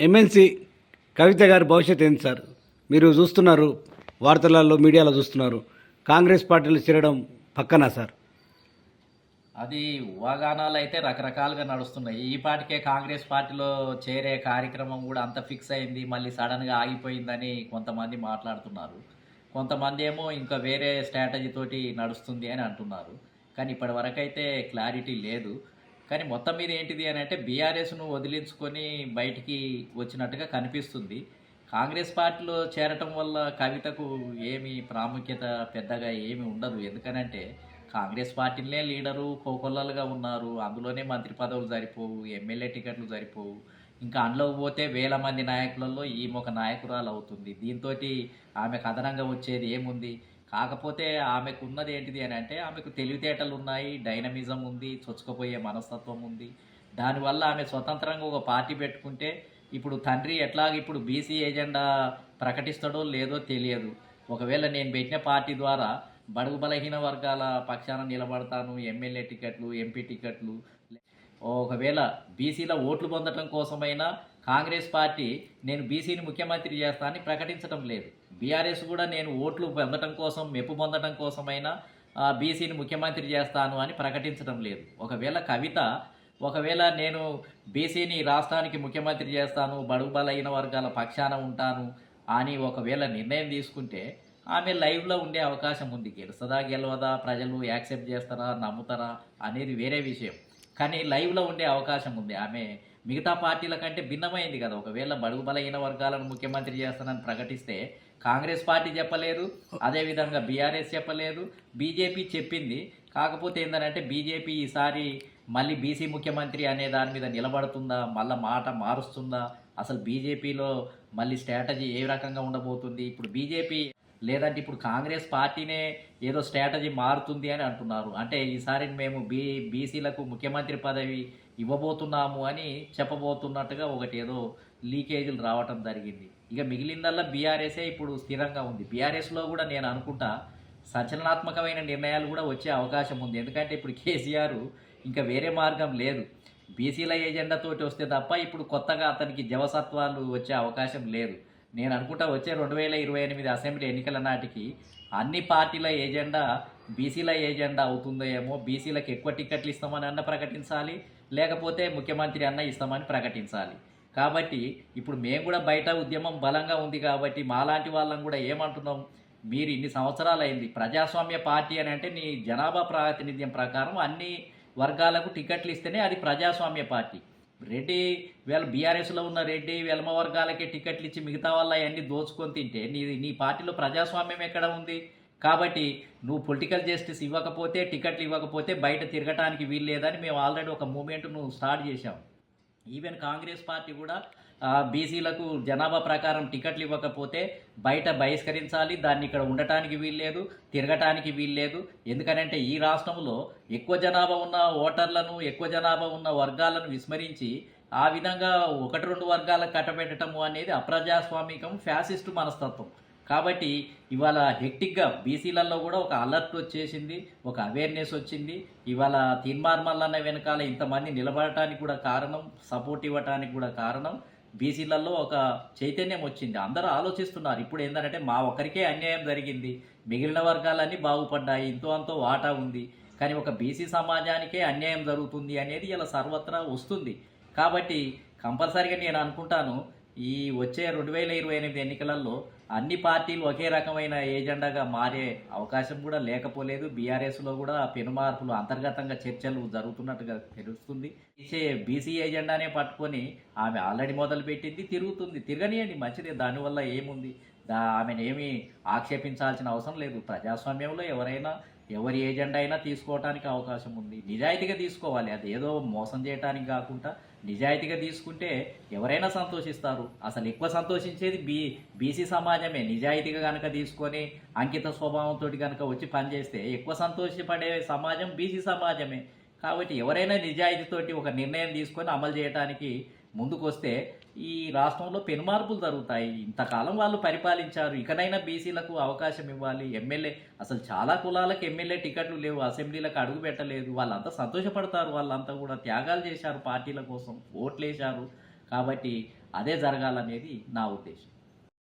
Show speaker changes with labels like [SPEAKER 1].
[SPEAKER 1] MLC కవిత గారి భవిష్యత్ ఏంటి సార్? మీరు చూస్తున్నారు వార్తలలో మీడియాలో చూస్తున్నారు. కాంగ్రెస్ పార్టీలో చేరడం పక్కనా సార్?
[SPEAKER 2] అది ఊహాగానాలు అయితే రకరకాలుగా నడుస్తున్నాయి. ఈ పాటికే కాంగ్రెస్ పార్టీలో చేరే కార్యక్రమం కూడా అంత ఫిక్స్ అయింది. మళ్ళీ సడన్గా ఆగిపోయిందని కొంతమంది మాట్లాడుతున్నారు. కొంతమంది ఏమో ఇంకా వేరే స్ట్రాటజీ తోటి నడుస్తుంది అని అంటున్నారు. కానీ ఇప్పటివరకైతే అయితే క్లారిటీ లేదు. కానీ మొత్తం మీద ఏంటిది అని అంటే బీఆర్ఎస్ను వదిలించుకొని బయటికి వచ్చినట్టుగా కనిపిస్తుంది. కాంగ్రెస్ పార్టీలో చేరటం వల్ల కవితకు ఏమి ప్రాముఖ్యత పెద్దగా ఏమి ఉండదు. ఎందుకనంటే కాంగ్రెస్ పార్టీలనే లీడరు కోకొల్లలుగా ఉన్నారు. అందులోనే మంత్రి పదవులు సరిపోవు ఎమ్మెల్యే టికెట్లు సరిపోవు. ఇంకా అందులోకి పోతే వేల మంది నాయకులలో ఈమె ఒక నాయకురాలు అవుతుంది. దీంతో ఆమెకు అదనంగా వచ్చేది ఏముంది? కాకపోతే ఆమెకు ఉన్నది ఏంటిది అని అంటే ఆమెకు తెలివితేటలు ఉన్నాయి డైనమిజం ఉంది చొచ్చుకుపోయే మనస్తత్వం ఉంది. దానివల్ల ఆమె స్వతంత్రంగా ఒక పార్టీ పెట్టుకుంటే ఇప్పుడు తండ్రి ఎట్లాగ ఇప్పుడు బీసీ ఏజెండా ప్రకటిస్తాడో లేదో తెలియదు. ఒకవేళ నేను పెట్టిన పార్టీ ద్వారా బడుగు బలహీన వర్గాల పక్షాన నిలబడతాను ఎమ్మెల్యే టికెట్లు ఎంపీ టికెట్లు ఒకవేళ బీసీల ఓట్లు పొందడం కోసమైనా కాంగ్రెస్ పార్టీ నేను బీసీని ముఖ్యమంత్రి చేస్తానని ప్రకటించడం లేదు. బీఆర్ఎస్ కూడా నేను ఓట్లు పొందడం కోసం మెప్పు పొందడం కోసమైనా బీసీని ముఖ్యమంత్రి చేస్తాను అని ప్రకటించడం లేదు. ఒకవేళ కవిత ఒకవేళ నేను బీసీని రాష్ట్రానికి ముఖ్యమంత్రి చేస్తాను బడుగు బలైన వర్గాల పక్షాన ఉంటాను అని ఒకవేళ నిర్ణయం తీసుకుంటే ఆమె లైవ్లో ఉండే అవకాశం ఉంది. గెలుస్తుందా గెలవదా ప్రజలు యాక్సెప్ట్ చేస్తారా నమ్ముతారా అనేది వేరే విషయం. కానీ లైవ్లో ఉండే అవకాశం ఉంది. ఆమె మిగతా పార్టీల కంటే భిన్నమైంది కదా. ఒకవేళ బడుగు బలహీన వర్గాలను ముఖ్యమంత్రి చేస్తానని ప్రకటిస్తే కాంగ్రెస్ పార్టీ చెప్పలేదు అదేవిధంగా బీఆర్ఎస్ చెప్పలేదు బీజేపీ చెప్పింది. కాకపోతే ఏంటంటే బీజేపీ ఈసారి మళ్ళీ బీసీ ముఖ్యమంత్రి అనే దాని మీద నిలబడుతుందా? మళ్ళీ మాట మారుస్తుందా? అసలు బీజేపీలో మళ్ళీ స్ట్రాటజీ ఏ రకంగా ఉండబోతుంది? ఇప్పుడు బీజేపీ లేదంటే ఇప్పుడు కాంగ్రెస్ పార్టీనే ఏదో స్ట్రాటజీ మారుతుంది అని అంటున్నారు. అంటే ఈసారి మేము బీ బీసీలకు ముఖ్యమంత్రి పదవి ఇవ్వబోతున్నాము అని చెప్పబోతున్నట్టుగా ఒకటి ఏదో లీకేజీలు రావటం జరిగింది. ఇక మిగిలిందల్లా బీఆర్ఎస్ఏ ఇప్పుడు స్థిరంగా ఉంది. బీఆర్ఎస్లో కూడా నేను అనుకుంటా సంచలనాత్మకమైన నిర్ణయాలు కూడా వచ్చే అవకాశం ఉంది. ఎందుకంటే ఇప్పుడు కేసీఆర్ ఇంకా వేరే మార్గం లేదు. బీసీల ఏజెండా తోటి వస్తే తప్ప ఇప్పుడు కొత్తగా అతనికి జవసత్వాలు వచ్చే అవకాశం లేదు. నేను అనుకుంటా వచ్చే రెండు వేల ఇరవై ఎనిమిది అసెంబ్లీ ఎన్నికల నాటికి అన్ని పార్టీల ఏజెండా బీసీల ఏజెండా అవుతుందో ఏమో బీసీలకు ఎక్కువ టికెట్లు ఇస్తామని అన్న ప్రకటించాలి లేకపోతే ముఖ్యమంత్రి అన్న ఇస్తామని ప్రకటించాలి. కాబట్టి ఇప్పుడు మేము కూడా బయట ఉద్యమం బలంగా ఉంది కాబట్టి మాలాంటి వాళ్ళం కూడా ఏమంటున్నాం? మీరు ఇన్ని సంవత్సరాలు అయింది ప్రజాస్వామ్య పార్టీ అని అంటే నీ జనాభా ప్రాతినిధ్యం ప్రకారం అన్ని వర్గాలకు టికెట్లు ఇస్తేనే అది ప్రజాస్వామ్య పార్టీ. రెడ్డి వీళ్ళ బీఆర్ఎస్లో ఉన్న రెడ్డి వెల్మ వర్గాలకే టికెట్లు ఇచ్చి మిగతా వాళ్ళ అవన్నీ దోచుకొని తింటే నీ నీ పార్టీలో ప్రజాస్వామ్యం ఎక్కడ ఉంది? కాబట్టి నువ్వు పొలిటికల్ జస్టిస్ ఇవ్వకపోతే టికెట్లు ఇవ్వకపోతే బయట తిరగటానికి వీలు లేదని మేము ఆల్రెడీ ఒక మూమెంట్ నువ్వు స్టార్ట్ చేశాం. ఈవెన్ కాంగ్రెస్ పార్టీ కూడా బీసీలకు జనాభా ప్రకారం టికెట్లు ఇవ్వకపోతే బయట బహిష్కరించాలి దాన్ని ఇక్కడ ఉండటానికి వీల్లేదు తిరగటానికి వీల్లేదు ఎందుకనంటే ఈ రాష్ట్రంలో ఎక్కువ జనాభా ఉన్న ఓటర్లను ఎక్కువ జనాభా ఉన్న వర్గాలను విస్మరించి ఆ విధంగా ఒకటి రెండు వర్గాలకు కట్టబెట్టడము అనేది అప్రజాస్వామికం ఫ్యాసిస్టు మనస్తత్వం. కాబట్టి ఇవాళ హెక్టిక్గా బీసీలలో కూడా ఒక అలర్ట్ వచ్చేసింది ఒక అవేర్నెస్ వచ్చింది. ఇవాళ తీర్మార్మల్లన్న వెనకాల ఇంతమంది నిలబడటానికి కూడా కారణం సపోర్ట్ ఇవ్వటానికి కూడా కారణం బీసీలలో ఒక చైతన్యం వచ్చింది. అందరూ ఆలోచిస్తున్నారు ఇప్పుడు ఏంటంటే మా ఒక్కరికే అన్యాయం జరిగింది మిగిలిన వర్గాలన్నీ బాగుపడ్డాయి ఇంతో అంతో వాటా ఉంది. కానీ ఒక బీసీ సమాజానికే అన్యాయం జరుగుతుంది అనేది ఇలా సర్వత్రా వస్తుంది. కాబట్టి కంపల్సరీగా నేను అనుకుంటాను ఈ వచ్చే రెండు వేల ఇరవై ఎనిమిది ఎన్నికలలో అన్ని పార్టీలు ఒకే రకమైన ఏజెండాగా మారే అవకాశం కూడా లేకపోలేదు. బీఆర్ఎస్లో కూడా పెనుమార్పులు అంతర్గతంగా చర్చలు జరుగుతున్నట్టుగా తెలుస్తుంది. ఇచ్చే బీసీ ఏజెండానే పట్టుకొని ఆమె ఆల్రెడీ మొదలుపెట్టింది తిరుగుతుంది. తిరగనియండి మంచిదే. దానివల్ల ఏముంది? దా ఆమెను ఏమీ ఆక్షేపించాల్సిన అవసరం లేదు. ప్రజాస్వామ్యంలో ఎవరైనా ఎవరి ఏజెండా అయినా తీసుకోవటానికి అవకాశం ఉంది. నిజాయితీగా తీసుకోవాలి. అది ఏదో మోసం చేయటానికి కాకుండా నిజాయితీగా తీసుకుంటే ఎవరైనా సంతోషిస్తారు. అసలు ఎక్కువ సంతోషించేది బీ బీసీ సమాజమే. నిజాయితీగా కనుక తీసుకొని అంకిత స్వభావంతో కనుక వచ్చి పనిచేస్తే ఎక్కువ సంతోషపడే సమాజం బీసీ సమాజమే. కాబట్టి ఎవరైనా నిజాయితీతోటి ఒక నిర్ణయం తీసుకొని అమలు చేయడానికి ముందుకొస్తే ఈ రాష్ట్రంలో పెనుమార్పులు జరుగుతాయి. ఇంతకాలం వాళ్ళు పరిపాలించారు. ఇకనైనా బీసీలకు అవకాశం ఇవ్వాలి. ఎమ్మెల్యే అసలు చాలా కులాలకు ఎమ్మెల్యే టికెట్లు లేవు. అసెంబ్లీలకు అడుగు పెట్టలేదు. వాళ్ళంతా సంతోషపడతారు. వాళ్ళంతా కూడా త్యాగాలు చేశారు పార్టీల కోసం. ఓట్లు వేశారు కాబట్టి అదే జరగాలనేది నా ఉద్దేశం.